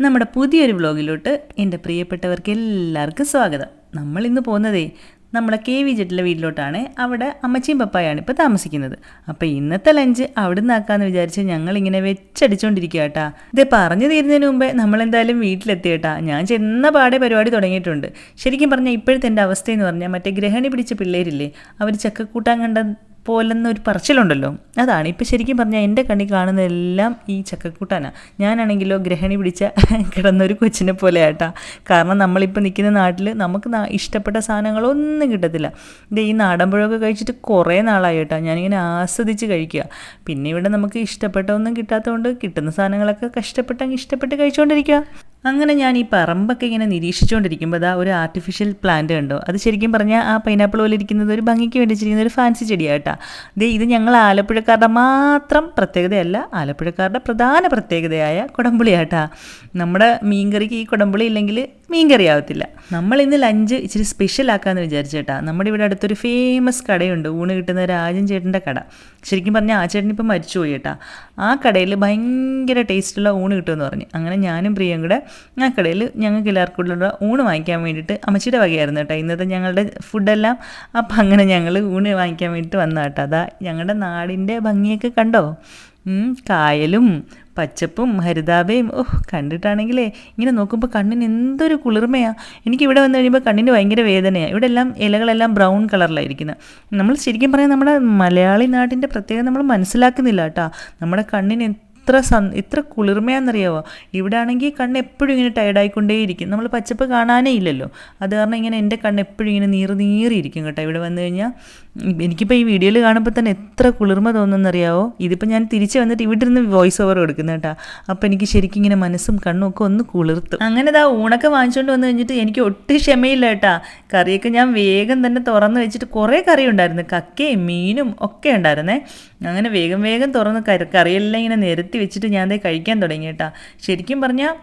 നമ്മുടെ പുതിയൊരു വ്ലോഗിലോട്ട് എന്റെ പ്രിയപ്പെട്ടവർക്ക് എല്ലാവർക്കും സ്വാഗതം. നമ്മൾ ഇന്ന് പോകുന്നതേ നമ്മുടെ കെ വി ജെട്ടിലെ വീട്ടിലോട്ടാണ്. അവിടെ അമ്മച്ചിയും പപ്പായാണ് ഇപ്പോൾ താമസിക്കുന്നത്. അപ്പോൾ ഇന്നത്തെ ലഞ്ച് അവിടെ നിന്നാക്കാന്ന് വിചാരിച്ച് ഞങ്ങളിങ്ങനെ വെച്ചടിച്ചോണ്ടിരിക്കുക കേട്ടാ ഇത് പറഞ്ഞു തീരുന്നതിന് മുമ്പേ നമ്മളെന്തായാലും വീട്ടിലെത്തി കേട്ടാ ഞാൻ ചെന്ന പാടെ പരിപാടി തുടങ്ങിയിട്ടുണ്ട്. ശരിക്കും പറഞ്ഞാൽ ഇപ്പോഴത്തെ എന്റെ അവസ്ഥയെന്ന് പറഞ്ഞാൽ മറ്റേ ഗ്രഹണി പിടിച്ച പിള്ളേരില്ലേ അവർ ചക്കക്കൂട്ടാൻ കണ്ട പോലെന്നൊരു പറച്ചിലുണ്ടല്ലോ. അതാണ്. ഇപ്പം ശരിക്കും പറഞ്ഞാൽ എന്റെ കണ്ണി കാണുന്നതെല്ലാം ഈ ചക്കക്കൂട്ടാനാണ് ഞാനാണെങ്കിലോ ഗ്രഹണി പിടിച്ച കിടന്നൊരു കൊച്ചിനെ പോലെ ആട്ടാ കാരണം നമ്മളിപ്പോൾ നിൽക്കുന്ന നാട്ടിൽ നമുക്ക് ഇഷ്ടപ്പെട്ട സാധനങ്ങളൊന്നും കിട്ടത്തില്ല. ഇത് ഈ നാടൻപഴമൊക്കെ കഴിച്ചിട്ട് കുറേ നാളായി കേട്ടോ ഞാനിങ്ങനെ ആസ്വദിച്ച് കഴിക്കുക പിന്നെ ഇവിടെ നമുക്ക് ഇഷ്ടപ്പെട്ട ഒന്നും കിട്ടാത്തതുകൊണ്ട് കിട്ടുന്ന സാധനങ്ങളൊക്കെ കഷ്ടപ്പെട്ടങ്ങ് ഇഷ്ടപ്പെട്ട് കഴിച്ചുകൊണ്ടിരിക്കുക അങ്ങനെ ഞാൻ ഈ പറമ്പൊക്കെ ഇങ്ങനെ നിരീക്ഷിച്ചുകൊണ്ടിരിക്കുമ്പോൾ അതാ ഒരു ആർട്ടിഫിഷ്യൽ പ്ലാന്റ് കണ്ടോ. അത് ശരിക്കും പറഞ്ഞാൽ ആ പൈനാപ്പിൾ പോലെ ഇരിക്കുന്നത് ഒരു ഭംഗിക്ക് വേണ്ടി വെച്ചിരിക്കുന്ന ഒരു ഫാൻസി ചെടിയാട്ടാ ദേ ഇത് ഞങ്ങൾ ആലപ്പുഴക്കാരുടെ മാത്രം പ്രത്യേകതയല്ല ആലപ്പുഴക്കാരുടെ പ്രധാന പ്രത്യേകതയായ കുടംപുളിയാട്ടാ നമ്മുടെ മീൻകറിക്ക് ഈ കുടംപുളി ഇല്ലെങ്കിൽ മീൻകറി ആവത്തില്ല നമ്മൾ ഇന്ന് ലഞ്ച് ഇച്ചിരി സ്പെഷ്യൽ ആക്കാമെന്ന് വിചാരിച്ചേട്ടാ. നമ്മുടെ ഇവിടെ അടുത്തൊരു ഫേമസ് കടയുണ്ട്. ഊണ് കിട്ടുന്ന രാജൻ ചേട്ടന്റെ കട. ശരിക്കും പറഞ്ഞാൽ ആ ചേട്ടൻ ഇപ്പം മരിച്ചുപോയി കേട്ടാ ആ കടയിൽ ഭയങ്കര ടേസ്റ്റുള്ള ഊണ് കിട്ടുമെന്ന് പറഞ്ഞു. അങ്ങനെ ഞാനും പ്രിയം കൂടെ ആ കടയിൽ ഞങ്ങൾക്ക് എല്ലാവർക്കും ഉള്ള ഊണ് വാങ്ങിക്കാൻ വേണ്ടിയിട്ട് അമ്മച്ചിയുടെ വകയായിരുന്നു കേട്ടോ ഇന്നത്തെ ഞങ്ങളുടെ ഫുഡെല്ലാം അപ്പം അങ്ങനെ ഞങ്ങൾ ഊണ് വാങ്ങിക്കാൻ വേണ്ടിയിട്ട് വന്ന കേട്ടോ അതാ ഞങ്ങളുടെ നാടിന്റെ ഭംഗിയൊക്കെ കണ്ടോ? കായലും പച്ചപ്പും ഹരിതാപയും ഓഹ് കണ്ടിട്ടാണെങ്കിലേ ഇങ്ങനെ നോക്കുമ്പോൾ കണ്ണിന് എന്തൊരു കുളിർമയാണ് എനിക്ക് ഇവിടെ വന്നു കഴിയുമ്പോൾ കണ്ണിന് ഭയങ്കര വേദനയാണ് ഇവിടെ എല്ലാം ഇലകളെല്ലാം ബ്രൗൺ കളറിലായിരിക്കുന്നത് നമ്മൾ ശരിക്കും പറയാൻ നമ്മുടെ മലയാളി നാടിന്റെ പ്രത്യേകത നമ്മൾ മനസ്സിലാക്കുന്നില്ല കേട്ടോ. നമ്മുടെ കണ്ണിന് ഇത്ര സൺ ഇത്ര കുളിർമയാണെന്നറിയാവോ? ഇവിടെ ആണെങ്കിൽ കണ്ണ് എപ്പോഴും ഇങ്ങനെ ടയർഡായിക്കൊണ്ടേയിരിക്കും നമ്മൾ പച്ചപ്പ് കാണാനേ ഇല്ലല്ലോ. അത് കാരണം ഇങ്ങനെ എന്റെ കണ്ണ് എപ്പോഴും ഇങ്ങനെ നീറി നീറിയിരിക്കും കേട്ടോ. ഇവിടെ വന്നു കഴിഞ്ഞാൽ എനിക്കിപ്പോൾ ഈ വീഡിയോയിൽ കാണുമ്പോൾ തന്നെ എത്ര കുളിർമ തോന്നുന്നറിയാവോ? ഇതിപ്പോൾ ഞാൻ തിരിച്ച് വന്നിട്ട് ഇവിടെ ഇരുന്ന് വോയിസ് ഓവർ കൊടുക്കുന്ന കേട്ടോ. അപ്പോൾ എനിക്ക് ശരിക്കും ഇങ്ങനെ മനസ്സും കണ്ണും ഒക്കെ ഒന്ന് കുളിർത്തു. അങ്ങനെ ഇതാ ഊണൊക്കെ വാങ്ങിച്ചുകൊണ്ട് വന്നു കഴിഞ്ഞിട്ട് എനിക്ക് ഒട്ടും ക്ഷമയില്ല കേട്ടാ. കറിയൊക്കെ ഞാൻ വേഗം തന്നെ തുറന്ന് വെച്ചിട്ട് കുറേ കറി ഉണ്ടായിരുന്നു കക്കയും മീനും ഒക്കെ ഉണ്ടായിരുന്നേ. അങ്ങനെ വേഗം വേഗം തുറന്ന് കറി കറിയെല്ലാം ഇങ്ങനെ നിരത്തി വെച്ചിട്ട് ഞാൻ ദേ കഴിക്കാൻ തുടങ്ങി കേട്ടാ. ശരിക്കും പറഞ്ഞാൽ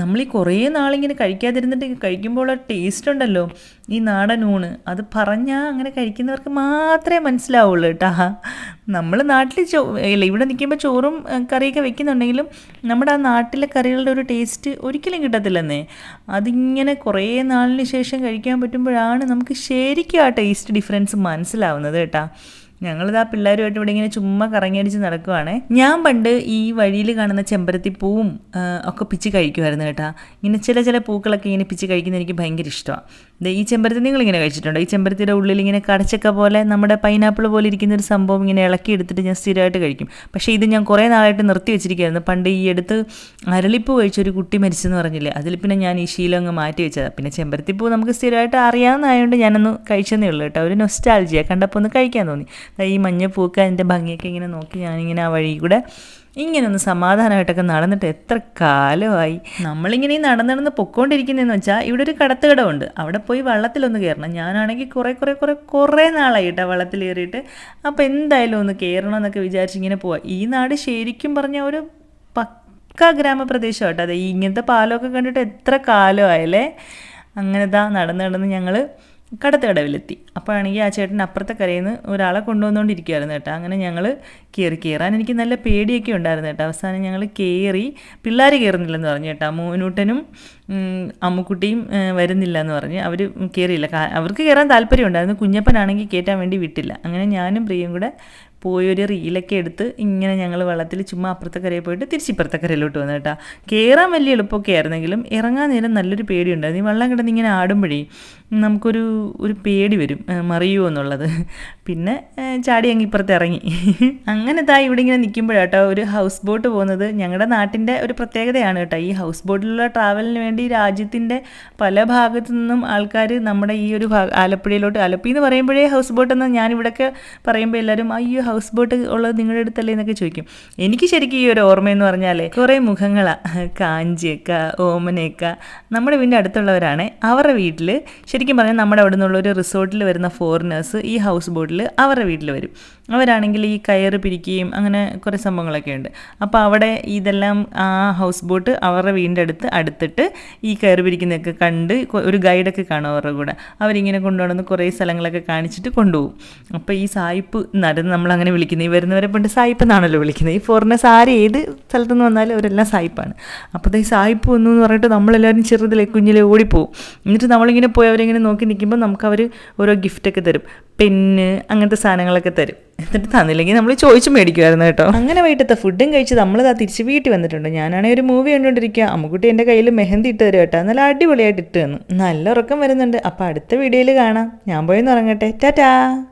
നമ്മൾ ഈ കുറേ നാളിങ്ങനെ കഴിക്കാതിരുന്നിട്ട് കഴിക്കുമ്പോൾ ടേസ്റ്റ് ഉണ്ടല്ലോ ഈ നാടൻ ഊണ് അത് പറഞ്ഞാൽ അങ്ങനെ കഴിക്കുന്നവർക്ക് മാത്രമേ മനസ്സിലാവുള്ളൂ കേട്ടാ. നമ്മൾ നാട്ടിൽ ചോ ഇല്ല ഇവിടെ നിൽക്കുമ്പോൾ ചോറും കറിയൊക്കെ വെക്കുന്നുണ്ടെങ്കിലും നമ്മുടെ ആ നാട്ടിലെ കറികളുടെ ഒരു ടേസ്റ്റ് ഒരിക്കലും കിട്ടത്തില്ലെന്നേ. അതിങ്ങനെ കുറേ നാളിന് ശേഷം കഴിക്കാൻ പറ്റുമ്പോഴാണ് നമുക്ക് ശരിക്കും ആ ടേസ്റ്റ് ഡിഫറൻസ് മനസ്സിലാവുന്നത് കേട്ടാ. ഞങ്ങളിതാ പിള്ളേരുമായിട്ട് ഇവിടെ ഇങ്ങനെ ചുമ്മാ കറങ്ങിയടിച്ച് നടക്കുവാണേ. ഞാൻ പണ്ട് ഈ വഴിയിൽ കാണുന്ന ചെമ്പരത്തി പൂവും ഒക്കെ പിച്ച് കഴിക്കുമായിരുന്നു കേട്ടാ. ഇങ്ങനെ ചില ചില പൂക്കളൊക്കെ ഇങ്ങനെ പിച്ച് കഴിക്കുന്നത് എനിക്ക് ഭയങ്കര ഇഷ്ടമാണ് ഈ ചെമ്പരത്തി നിങ്ങൾ ഇങ്ങനെ കഴിച്ചിട്ടുണ്ടോ? ഈ ചെമ്പരത്തിയുടെ ഉള്ളിൽ ഇങ്ങനെ കടച്ചക്ക പോലെ നമ്മുടെ പൈനാപ്പിൾ പോലെ ഇരിക്കുന്ന ഒരു സംഭവം ഇങ്ങനെ ഇളക്കി എടുത്തിട്ട് ഞാൻ സ്ഥിരമായിട്ട് കഴിക്കും. പക്ഷേ ഇത് ഞാൻ കുറേ നാളായിട്ട് നിർത്തി വെച്ചിരിക്കുകയായിരുന്നു. പണ്ട് ഈ അടുത്ത് അരളിപ്പൂ കഴിച്ചൊരു കുട്ടി മരിച്ചെന്ന് പറഞ്ഞില്ലേ? അതിൽ പിന്നെ ഞാൻ ഈ ശീലം അങ്ങ് മാറ്റി വെച്ചതാണ് പിന്നെ ചെമ്പരത്തിപ്പൂ നമുക്ക് സ്ഥിരമായിട്ട് അറിയാവുന്നതായതുകൊണ്ട് ഞാനൊന്ന് കഴിച്ചെന്നേ ഉള്ളൂ കേട്ടോ. ഒരു നൊസ്റ്റാൾജിയ കണ്ടപ്പോൾ ഒന്ന് കഴിക്കാൻ തോന്നി. ഈ മഞ്ഞപ്പൂക്ക അതിന്റെ ഭംഗിയൊക്കെ ഇങ്ങനെ നോക്കി ഞാനിങ്ങനെ ആ വഴി കൂടെ ഇങ്ങനെ ഒന്ന് സമാധാനമായിട്ടൊക്കെ നടന്നിട്ട് എത്ര കാലമായി? നമ്മളിങ്ങനെ ഈ നടന്ന് നടന്ന് പൊക്കോണ്ടിരിക്കുന്നതെന്ന് വെച്ചാൽ ഇവിടെ ഒരു കടത്തുകടമുണ്ട് അവിടെ പോയി വള്ളത്തിലൊന്ന് കയറണം ഞാനാണെങ്കിൽ കുറേ കുറേ കുറേ കുറേ നാളായി കേട്ടോ വള്ളത്തിൽ കയറിയിട്ട് അപ്പോൾ എന്തായാലും ഒന്ന് കയറണം എന്നൊക്കെ വിചാരിച്ച് ഇങ്ങനെ പോവാം. ഈ നാട് ശരിക്കും പറഞ്ഞ ഒരു പക്ക ഗ്രാമപ്രദേശം കേട്ടോ അതെ ഇങ്ങനത്തെ പാലമൊക്കെ കണ്ടിട്ട് എത്ര കാലമായല്ലേ അങ്ങനെ ദാ നടന്ന് നടന്ന് ഞങ്ങൾ കടത്തുകടവിലെത്തി അപ്പോഴാണെങ്കിൽ ആ ചേട്ടൻ അപ്പുറത്തെ കരയിൽ നിന്ന് ഒരാളെ കൊണ്ടുവന്നുകൊണ്ടിരിക്കുകയായിരുന്നു കേട്ടോ. അങ്ങനെ ഞങ്ങൾ കയറി കയറാൻ എനിക്ക് നല്ല പേടിയൊക്കെ ഉണ്ടായിരുന്നു കേട്ടോ. അവസാനം ഞങ്ങൾ കയറി പിള്ളേർ കയറുന്നില്ലെന്ന് പറഞ്ഞു കേട്ടോ. മൂനൂട്ടനും അമ്മുക്കുട്ടിയും വരുന്നില്ല എന്ന് പറഞ്ഞ് അവർ കയറിയില്ല അവർക്ക് കയറാൻ താല്പര്യം ഉണ്ടായിരുന്നു കുഞ്ഞപ്പനാണെങ്കിൽ കയറ്റാൻ വേണ്ടി വിട്ടില്ല. അങ്ങനെ ഞാനും പ്രിയും കൂടെ പോയൊരു റീലൊക്കെ എടുത്ത് ഇങ്ങനെ ഞങ്ങൾ വെള്ളത്തിൽ ചുമ്മാ അപ്പുറത്തെ കരയിൽ പോയിട്ട് തിരിച്ച് ഇപ്പുറത്തെ കരയിലോട്ട് വന്നു കേട്ടോ. കയറാൻ വലിയ എളുപ്പമൊക്കെ ആയിരുന്നെങ്കിലും ഇറങ്ങാൻ നേരം നല്ലൊരു പേടിയുണ്ടായിരുന്നു. ഈ വെള്ളം കിടന്ന് ഇങ്ങനെ ആടുമ്പോഴേ നമുക്കൊരു ഒരു പേടി വരും. മറിയുമോ എന്നുള്ളത്. പിന്നെ ചാടി അങ്ങ് ഇപ്പുറത്ത് ഇറങ്ങി അങ്ങനെ താ ഇവിടെ ഇങ്ങനെ നിൽക്കുമ്പോഴാട്ടോ ഒരു ഹൗസ് ബോട്ട് പോകുന്നത് ഞങ്ങളുടെ നാട്ടിന്റെ ഒരു പ്രത്യേകതയാണ് കേട്ടോ. ഈ ഹൗസ് ബോട്ടിലുള്ള ട്രാവലിന് വേണ്ടി രാജ്യത്തിന്റെ പല ഭാഗത്തു നിന്നും ആൾക്കാർ നമ്മുടെ ഈ ഒരു ആലപ്പുഴയിലോട്ട് ആലപ്പി എന്ന് പറയുമ്പോഴേ ഹൗസ് ബോട്ട് എന്ന് ഞാൻ ഞാനിവിടെയൊക്കെ പറയുമ്പോൾ എല്ലാവരും അയ്യോ ഹൗസ് ബോട്ട് ഉള്ളത് നിങ്ങളുടെ അടുത്തല്ലേ? എന്നൊക്കെ ചോദിക്കും. എനിക്ക് ശരിക്കും ഈ ഒരു ഓർമ്മയെന്ന് പറഞ്ഞാൽ കുറേ മുഖങ്ങളാണ് കാഞ്ചിയക്ക ഓമനയൊക്ക. നമ്മുടെ വീടിന്റെ അടുത്തുള്ളവരാണ്. അവരുടെ വീട്ടിൽ ശരിക്കും പറഞ്ഞാൽ നമ്മുടെ അവിടെ നിന്നുള്ള ഒരു റിസോർട്ടിൽ വരുന്ന ഫോറിനേഴ്സ് ഈ ഹൗസ് ബോട്ടിൽ അവരുടെ വീട്ടിൽ വരും. അവരാണെങ്കിൽ ഈ കയറ് പിരിക്കുകയും അങ്ങനെ കുറേ സംഭവങ്ങളൊക്കെ ഉണ്ട്. അപ്പോൾ അവിടെ ഇതെല്ലാം ആ ഹൗസ് ബോട്ട് അവരുടെ വീടിന്റെ അടുത്ത് അടുത്തിട്ട് ഈ കയറ് പിരിക്കുന്നതൊക്കെ കണ്ട് ഒരു ഗൈഡൊക്കെ കാണും അവരുടെ കൂടെ. അവരിങ്ങനെ കൊണ്ടുപോകണമെന്ന് കുറേ സ്ഥലങ്ങളൊക്കെ കാണിച്ചിട്ട് കൊണ്ടുപോകും. അപ്പോൾ ഈ സായിപ്പ് നടന്ന് നമ്മളങ്ങനെ വിളിക്കുന്നത് ഈ വരുന്നവരെ പണ്ട് സായിപ്പ് എന്നാണല്ലോ വിളിക്കുന്നത്. ഈ ഫോറിനേഴ്സ് ആര് ഏത് സ്ഥലത്തു നിന്ന് വന്നാലും അവരെല്ലാം സായിപ്പാണ്. അപ്പോൾ ഈ സായിപ്പ് വന്നു എന്ന് പറഞ്ഞിട്ട് നമ്മളെല്ലാവരും ചെറുതിലെ കുഞ്ഞിലെ ഓടിപ്പോവും. എന്നിട്ട് നമ്മളിങ്ങനെ പോയി അവരിങ്ങനെ നോക്കി നിൽക്കുമ്പോൾ നമുക്ക് അവർ ഓരോ ഗിഫ്റ്റൊക്കെ തരും. പെന്ന് അങ്ങനത്തെ സാധനങ്ങളൊക്കെ തരും. എന്നിട്ട് തന്നില്ലെങ്കിൽ നമ്മൾ ചോദിച്ചു മേടിക്കുമായിരുന്നു കേട്ടോ. അങ്ങനെ വൈകിട്ടത്തെ ഫുഡും കഴിച്ച് നമ്മളിതാ തിരിച്ച് വീട്ടിൽ വന്നിട്ടുണ്ട്. ഞാനാണെങ്കിൽ ഒരു മൂവി കണ്ടുകൊണ്ടിരിക്കുക അമ്മുക്കുട്ടി എന്റെ കയ്യിൽ മെഹന്തി ഇട്ട് തരും കേട്ടോ. നല്ല അടിപൊളിയായിട്ട് ഇട്ട് തന്നു. നല്ല ഉറക്കം വരുന്നുണ്ട്. അപ്പോൾ അടുത്ത വീഡിയോയിൽ കാണാം. ഞാൻ പോയി ഉറങ്ങട്ടെ. ടാറ്റാ.